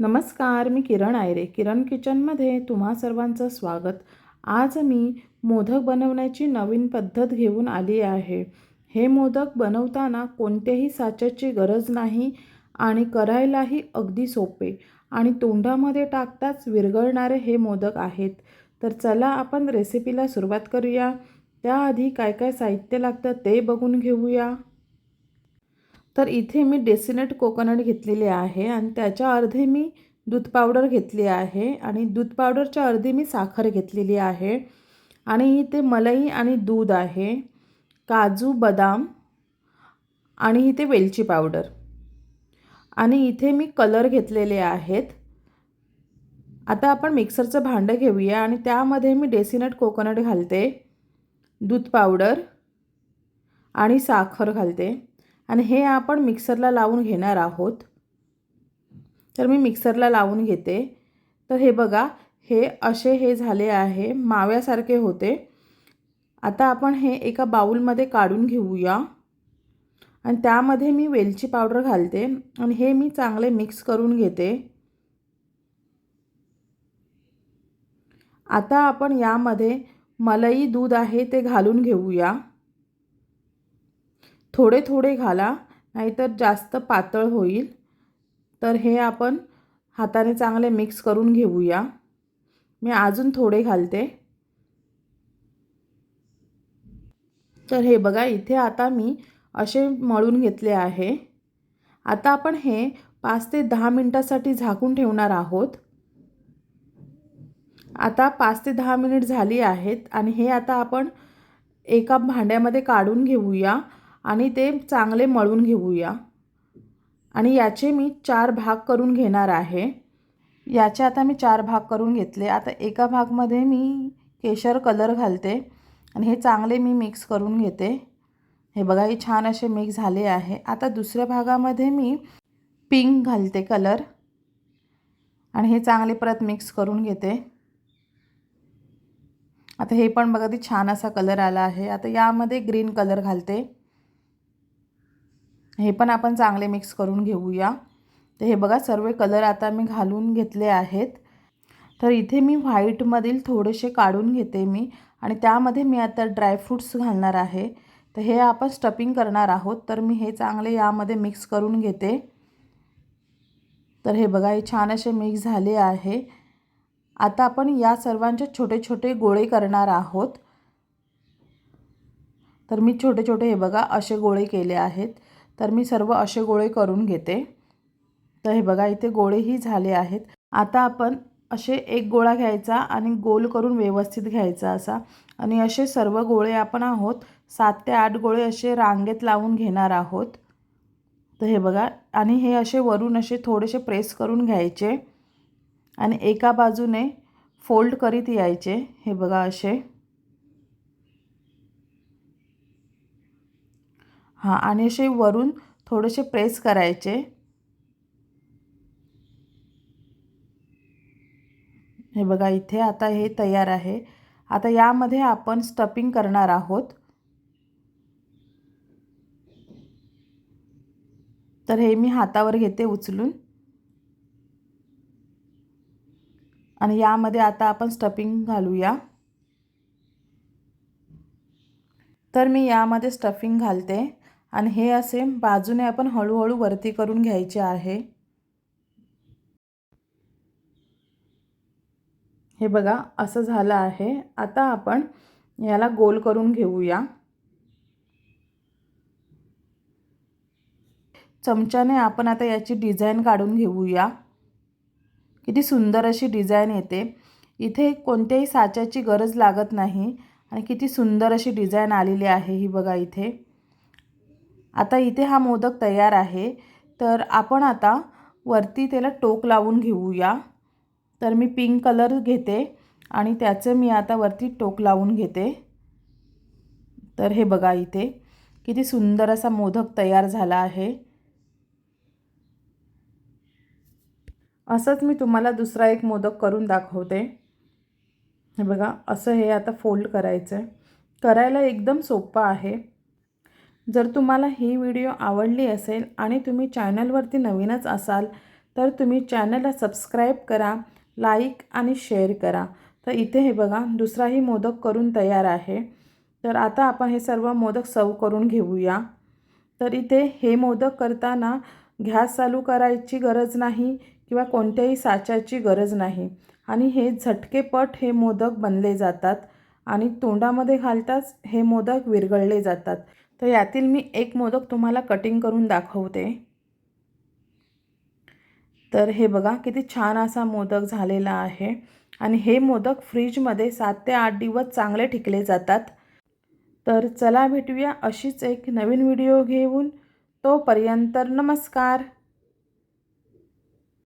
नमस्कार मी किरण आयरे. किरण किचनमध्ये तुम्हा सर्वांचं स्वागत. आज मी मोदक बनवण्याची नवीन पद्धत घेऊन आली आहे. हे मोदक बनवताना कोणत्याही साच्याची गरज नाही आणि करायलाही अगदी सोपे आणि तोंडामध्ये टाकताच विरघळणारे हे मोदक आहेत. तर चला आपण रेसिपीला सुरुवात करूया. त्याआधी काय काय साहित्य लागतं ते बघून घेऊया. तर इथे मी डेसिनेट कोकोनट घेतलेले आहे आणि त्याच्या अर्धे मी दूध पावडर घेतली आहे आणि दूध पावडरच्या अर्धी मी साखर घेतलेली आहे. आणि इथे मलई आणि दूध आहे काजू बदाम आणि इथे वेलची पावडर. आणि इथे मी कलर घेतलेले आहेत. आता आपण मिक्सरचं भांडं घेऊया आणि त्यामध्ये मी डेसिनट कोकोनट घालते दूध पावडर आणि साखर घालते. आणि हे आपण मिक्सरला लावून घेणार आहोत. तर मी मिक्सरला लावून घेते. तर हे बघा हे असे हे झाले आहे. माव्यासारखे होते. आता आपण हे एका बाऊलमध्ये काढून घेऊया. आणि त्यामध्ये मी वेलची पावडर घालते आणि हे मी चांगले मिक्स करून घेते. आता आपण यामध्ये मलई दूध आहे ते घालून घेऊया. थोडे थोडे घाला नाहीतर जास्त पातळ होईल. तर हे आपण हाताने चांगले मिक्स करून घेऊया. मी अजून थोडे घालते. तर हे बघा इथे आता मी असे मळून घेतले आहे. आता आपण हे पाच ते दहा मिनटासाठी झाकून ठेवणार आहोत. आता पाच ते दहा मिनिट झाली आहेत आणि हे आता आपण एका भांड्यामध्ये काढून घेऊया. आणि ते चांगले मळून घेऊया. आणि याचे मी चार भाग करून घेणार आहे. याचे आता मी चार भाग करून घेतले. आता एका भागमध्ये मी केशर कलर घालते आणि हे चांगले मी मिक्स करून घेते. हे बघा हे छान असे मिक्स झाले आहे. आता दुसऱ्या भागामध्ये मी पिंक घालते कलर. आणि हे चांगले परत मिक्स करून घेते. आता हे पण बघा ती छान असा कलर आला आहे. आता यामध्ये ग्रीन कलर घालते. हे पण आपण चांगले मिक्स करून घेऊया. तर हे बघा सर्व कलर आता मी घालून घेतले आहेत. तर इथे मी व्हाईटमधील थोडेसे काढून घेते मी. आणि त्यामध्ये मी आता ड्रायफ्रूट्स घालणार आहे. तर हे आपण स्टपिंग करणार आहोत. तर मी हे चांगले यामध्ये मिक्स करून घेते. तर हे बघा हे छान असे मिक्स झाले आहे. आता आपण या सर्वांचे छोटे छोटे गोळे करणार आहोत. तर मी छोटे छोटे हे बघा असे गोळे केले आहेत. तर मी सर्व असे गोळे करून घेते. तर हे बघा इथे गोळेही झाले आहेत. आता आपण असे एक गोळा घ्यायचा आणि गोल करून व्यवस्थित घ्यायचा असा. आणि असे सर्व गोळे आपण आहोत सात ते आठ गोळे असे रांगेत लावून घेणार आहोत. तर हे बघा आणि हे असे वरून असे थोडेसे प्रेस करून घ्यायचे. आणि एका बाजूने फोल्ड करीत यायचे. हे बघा असे. हां आणि असे वरून थोडेसे प्रेस करायचे. हे बघा इथे आता हे तयार आहे. आता यामध्ये आपण स्टफिंग करणार आहोत. तर हे मी हातावर घेते उचलून. आणि यामध्ये आता आपण स्टफिंग घालूया. तर मी यामध्ये स्टफिंग घालते. आणि हे असे बाजूने आपण हळूहळू वरती करून घ्यायचे आहे. हे बघा असं झालं आहे. आता आपण याला गोल करून घेऊया. चमच्याने आपण आता याची डिझाईन काढून घेऊया. किती सुंदर अशी डिझाईन येते. इथे कोणत्याही साच्याची गरज लागत नाही आणि किती सुंदर अशी डिझाईन आलेली आहे ही बघा इथे. आता इथे हा मोदक तयार आहे. तर आपण आता वरती त्याला टोक लावून घेऊया. तर मी पिंक कलर घेते आणि त्याचं मी आता वरती टोक लावून घेते. तर हे बघा इथे किती सुंदर असा मोदक तयार झाला आहे. असंच मी तुम्हाला दुसरा एक मोदक करून दाखवते. हे बघा असं हे आता फोल्ड करायचं आहे करायला एकदम सोपं आहे. जर तुम्हाला ही व्हिडिओ आवडली असेल आणि तुम्ही चॅनलवरती नवीनच असाल तर तुम्ही चॅनलला सबस्क्राईब करा लाईक आणि शेअर करा. तर इथे हे बघा दुसराही मोदक करून तयार आहे. तर आता आपण हे सर्व मोदक सर्व करून घेऊया. तर इथे हे मोदक करताना गॅस चालू करायची गरज नाही किंवा कोणत्याही साच्याची गरज नाही. आणि हे झटकेपट हे मोदक बनले जातात आणि तोंडामध्ये घालताच हे मोदक विरघळले जातात. तर यातील मी एक मोदक तुम्हाला कटिंग करून दाखवते. तर हे बघा किती छान असा मोदक झालेला आहे. आणि हे मोदक फ्रीजमध्ये सात ते आठ दिवस चांगले टिकले जातात. तर चला भेटूया अशीच एक नवीन व्हिडिओ घेऊन. तोपर्यंत नमस्कार.